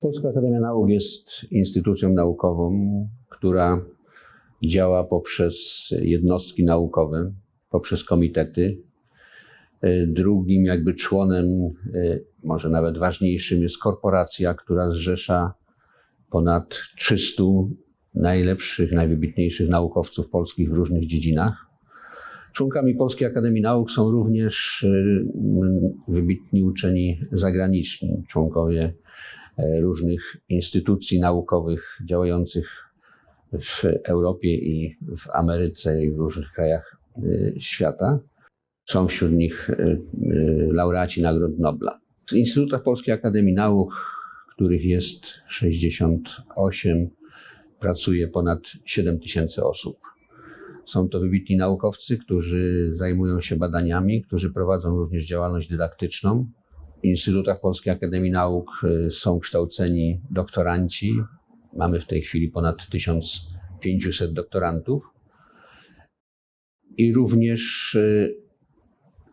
Polska Akademia Nauk jest instytucją naukową, która działa poprzez jednostki naukowe, poprzez komitety. Drugim jakby członem, e, może nawet ważniejszym, jest korporacja, która zrzesza ponad 300 najlepszych, najwybitniejszych naukowców polskich w różnych dziedzinach. Członkami Polskiej Akademii Nauk są również e, wybitni uczeni zagraniczni, członkowie różnych instytucji naukowych działających w Europie i w Ameryce i w różnych krajach e, świata. Są wśród nich e, e, laureaci Nagród Nobla. W Instytutach Polskiej Akademii Nauk, których jest 68, pracuje ponad 7 tysięcy osób. Są to wybitni naukowcy, którzy zajmują się badaniami, którzy prowadzą również działalność dydaktyczną. Instytutach Polskiej Akademii Nauk y, są kształceni doktoranci. Mamy w tej chwili ponad 1500 doktorantów. I również y,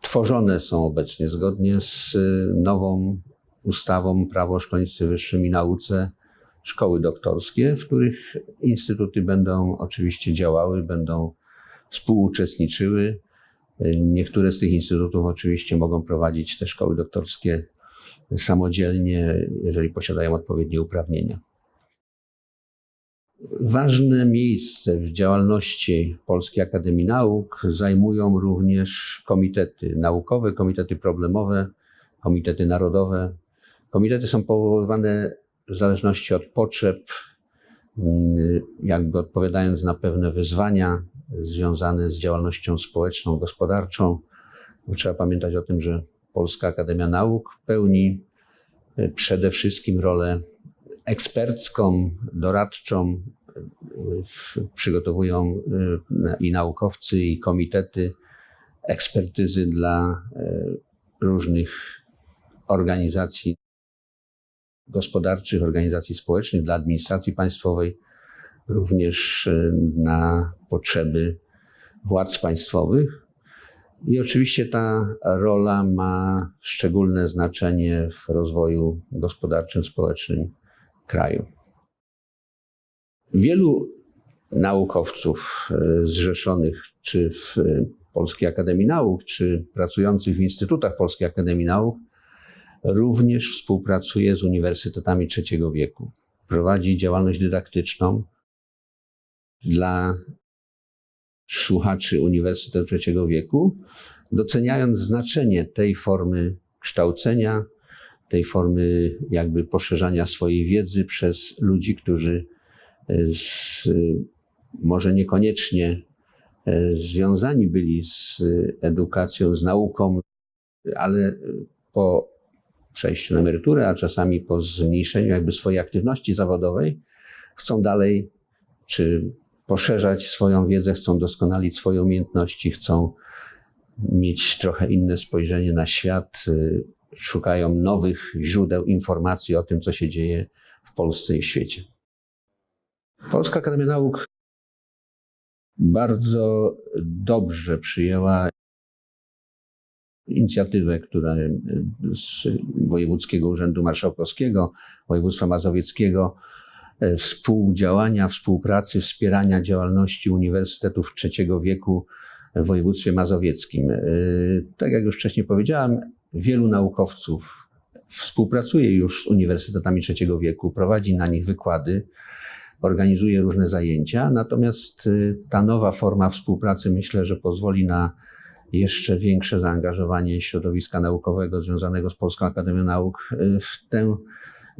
tworzone są obecnie zgodnie z y, nową ustawą Prawo o szkolnictwie wyższym i nauce szkoły doktorskie, w których instytuty będą oczywiście działały, będą współuczestniczyły. Niektóre z tych instytutów oczywiście mogą prowadzić te szkoły doktorskie samodzielnie, jeżeli posiadają odpowiednie uprawnienia. Ważne miejsce w działalności Polskiej Akademii Nauk zajmują również komitety naukowe, komitety problemowe, komitety narodowe. Komitety są powoływane w zależności od potrzeb, jakby odpowiadając na pewne wyzwania związane z działalnością społeczną, gospodarczą. Trzeba pamiętać o tym, że Polska Akademia Nauk pełni y, przede wszystkim rolę ekspercką, doradczą. Y, Przygotowują y, i naukowcy, i komitety ekspertyzy dla y, różnych organizacji gospodarczych, organizacji społecznych, dla administracji państwowej, również y, na potrzeby władz państwowych. I oczywiście ta rola ma szczególne znaczenie w rozwoju gospodarczym, społecznym kraju. Wielu naukowców y, zrzeszonych czy w Polskiej Akademii Nauk, czy pracujących w instytutach Polskiej Akademii Nauk również współpracuje z uniwersytetami trzeciego wieku. Prowadzi działalność dydaktyczną dla słuchaczy Uniwersytetu Trzeciego Wieku, doceniając znaczenie tej formy kształcenia, tej formy jakby poszerzania swojej wiedzy przez ludzi, którzy e, z, może niekoniecznie e, związani byli z edukacją, z nauką, ale po przejściu na emeryturę, a czasami po zmniejszeniu jakby swojej aktywności zawodowej, chcą dalej czy poszerzać swoją wiedzę, chcą doskonalić swoje umiejętności, chcą mieć trochę inne spojrzenie na świat, y, szukają nowych źródeł informacji o tym, co się dzieje w Polsce i w świecie. Polska Akademia Nauk bardzo dobrze przyjęła inicjatywę, która y, z Wojewódzkiego Urzędu Marszałkowskiego, Województwa Mazowieckiego, e, współdziałania, współpracy, wspierania działalności uniwersytetów trzeciego wieku w województwie mazowieckim. E, Tak jak już wcześniej powiedziałem, wielu naukowców współpracuje już z uniwersytetami trzeciego wieku, prowadzi na nich wykłady, organizuje różne zajęcia, natomiast ta nowa forma współpracy myślę, że pozwoli na jeszcze większe zaangażowanie środowiska naukowego związanego z Polską Akademią Nauk y, w tę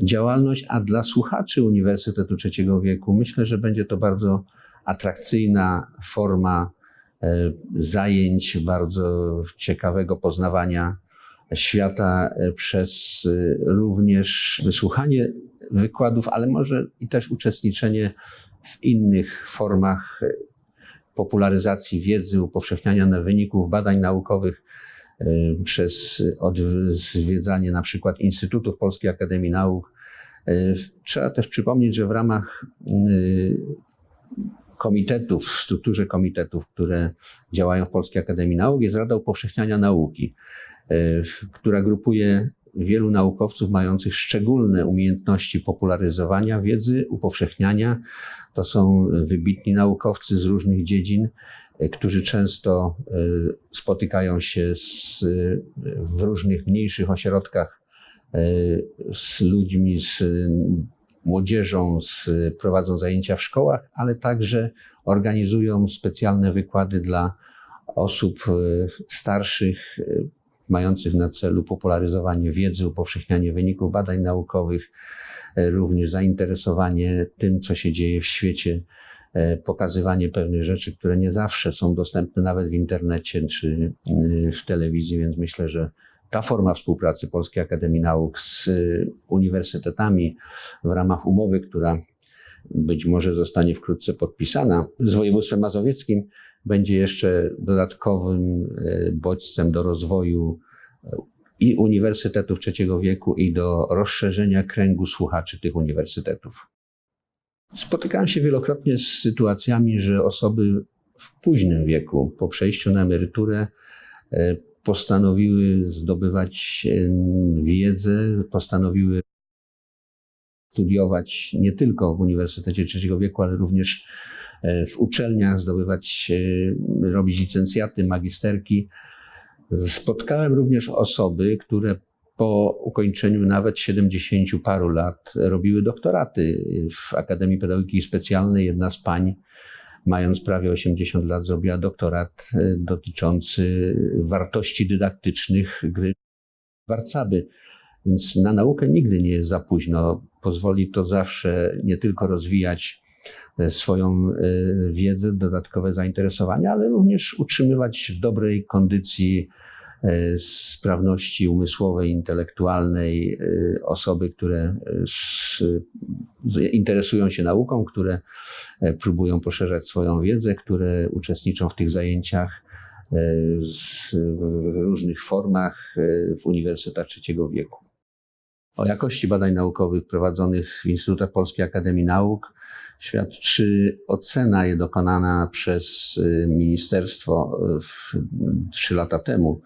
działalność, a dla słuchaczy Uniwersytetu Trzeciego Wieku myślę, że będzie to bardzo atrakcyjna forma y, zajęć, bardzo ciekawego poznawania świata y, przez również wysłuchanie wykładów, ale może i też uczestniczenie w innych formach popularyzacji wiedzy, upowszechniania wyników badań naukowych y, przez od- zwiedzanie na przykład Instytutów Polskiej Akademii Nauk. Y, Trzeba też przypomnieć, że w ramach y, komitetów, w strukturze komitetów, które działają w Polskiej Akademii Nauk, jest Rada Upowszechniania Nauki, która grupuje wielu naukowców mających szczególne umiejętności popularyzowania wiedzy, upowszechniania. To są wybitni naukowcy z różnych dziedzin, e, którzy często e, spotykają się z, w różnych mniejszych ośrodkach e, z ludźmi, z młodzieżą, z, prowadzą zajęcia w szkołach, ale także organizują specjalne wykłady dla osób starszych, mających na celu popularyzowanie wiedzy, upowszechnianie wyników badań naukowych, e, również zainteresowanie tym, co się dzieje w świecie, e, pokazywanie pewnych rzeczy, które nie zawsze są dostępne nawet w internecie czy e, w telewizji, więc myślę, że ta forma współpracy Polskiej Akademii Nauk z uniwersytetami w ramach umowy, która być może zostanie wkrótce podpisana z województwem mazowieckim, będzie jeszcze dodatkowym e, bodźcem do rozwoju e, i uniwersytetów trzeciego wieku, i do rozszerzenia kręgu słuchaczy tych uniwersytetów. Spotykałem się wielokrotnie z sytuacjami, że osoby w późnym wieku, po przejściu na emeryturę, e, postanowiły zdobywać wiedzę, postanowiły studiować nie tylko w Uniwersytecie Trzeciego Wieku, ale również w uczelniach, zdobywać, e, robić licencjaty, magisterki. Spotkałem również osoby, które po ukończeniu nawet 70 paru lat robiły doktoraty w Akademii Pedagogiki Specjalnej. Jedna z pań, mając prawie 80 lat, zrobiła doktorat e, dotyczący wartości dydaktycznych gry Warcaby. Więc na naukę nigdy nie jest za późno. Pozwoli to zawsze nie tylko rozwijać E, swoją e, wiedzę, dodatkowe zainteresowania, ale również utrzymywać w dobrej kondycji e, sprawności umysłowej, intelektualnej osoby, które interesują się nauką, które próbują poszerzać swoją wiedzę, które uczestniczą w tych zajęciach w różnych formach w Uniwersytetach Trzeciego Wieku. O jakości badań naukowych prowadzonych w Instytutach Polskiej Akademii Nauk świadczy ocena je dokonana przez y, ministerstwo trzy lata temu.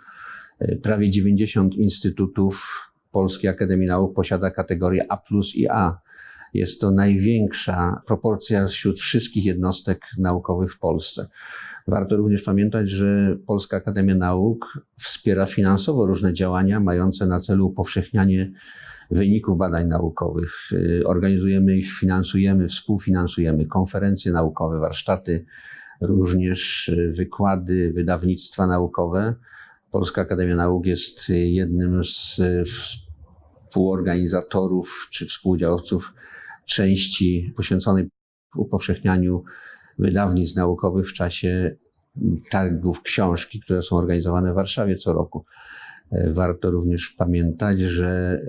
Y, prawie 90 instytutów Polskiej Akademii Nauk posiada kategorię A i A. Jest to największa proporcja wśród wszystkich jednostek naukowych w Polsce. Warto również pamiętać, że Polska Akademia Nauk wspiera finansowo różne działania mające na celu upowszechnianie wyników badań naukowych. Organizujemy i finansujemy, współfinansujemy konferencje naukowe, warsztaty, również wykłady, wydawnictwa naukowe. Polska Akademia Nauk jest jednym z współorganizatorów czy współdziałowców części poświęconej upowszechnianiu wydawnictw naukowych w czasie targów książki, które są organizowane w Warszawie co roku. E, warto również pamiętać, że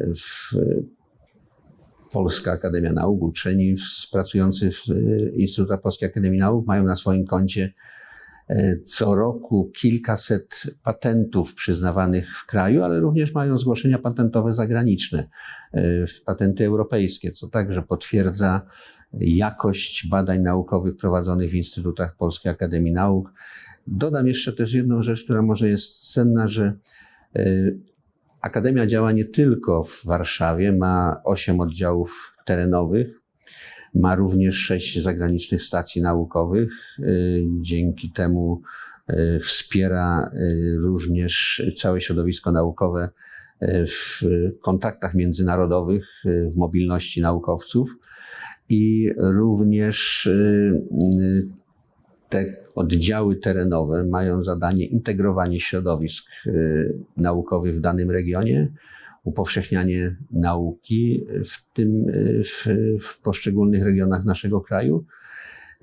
Polska Akademia Nauk, uczeni pracujący w Instytutach Polskiej Akademii Nauk mają na swoim koncie e, co roku kilkaset patentów przyznawanych w kraju, ale również mają zgłoszenia patentowe zagraniczne, e, patenty europejskie, co także potwierdza jakość badań naukowych prowadzonych w Instytutach Polskiej Akademii Nauk. Dodam jeszcze też jedną rzecz, która może jest cenna, że E, Akademia działa nie tylko w Warszawie, ma osiem oddziałów terenowych, ma również sześć zagranicznych stacji naukowych. E, dzięki temu e, wspiera również całe środowisko naukowe w kontaktach międzynarodowych, w mobilności naukowców i również te oddziały terenowe mają zadanie integrowanie środowisk y, naukowych w danym regionie, upowszechnianie nauki w tym w, w poszczególnych regionach naszego kraju.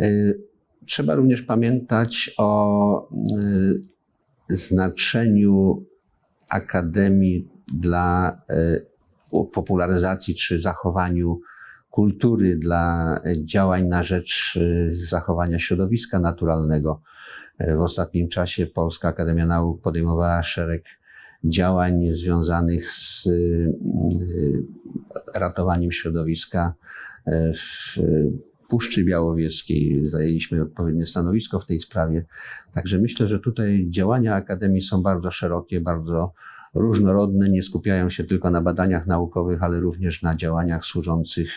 Y, trzeba również pamiętać o znaczeniu akademii dla popularyzacji czy zachowaniu kultury, dla działań na rzecz zachowania środowiska naturalnego. W ostatnim czasie Polska Akademia Nauk podejmowała szereg działań związanych z y, ratowaniem środowiska w Puszczy Białowieskiej. Zajęliśmy odpowiednie stanowisko w tej sprawie. Także myślę, że tutaj działania Akademii są bardzo szerokie, bardzo różnorodne, nie skupiają się tylko na badaniach naukowych, ale również na działaniach służących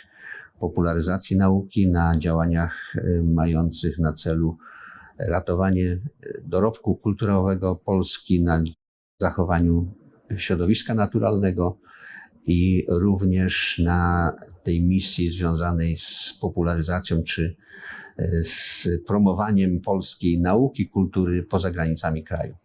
popularyzacji nauki, na działaniach e, mających na celu ratowanie e, dorobku kulturowego Polski, na zachowaniu środowiska naturalnego i również na tej misji związanej z popularyzacją czy e, z promowaniem polskiej nauki, kultury poza granicami kraju.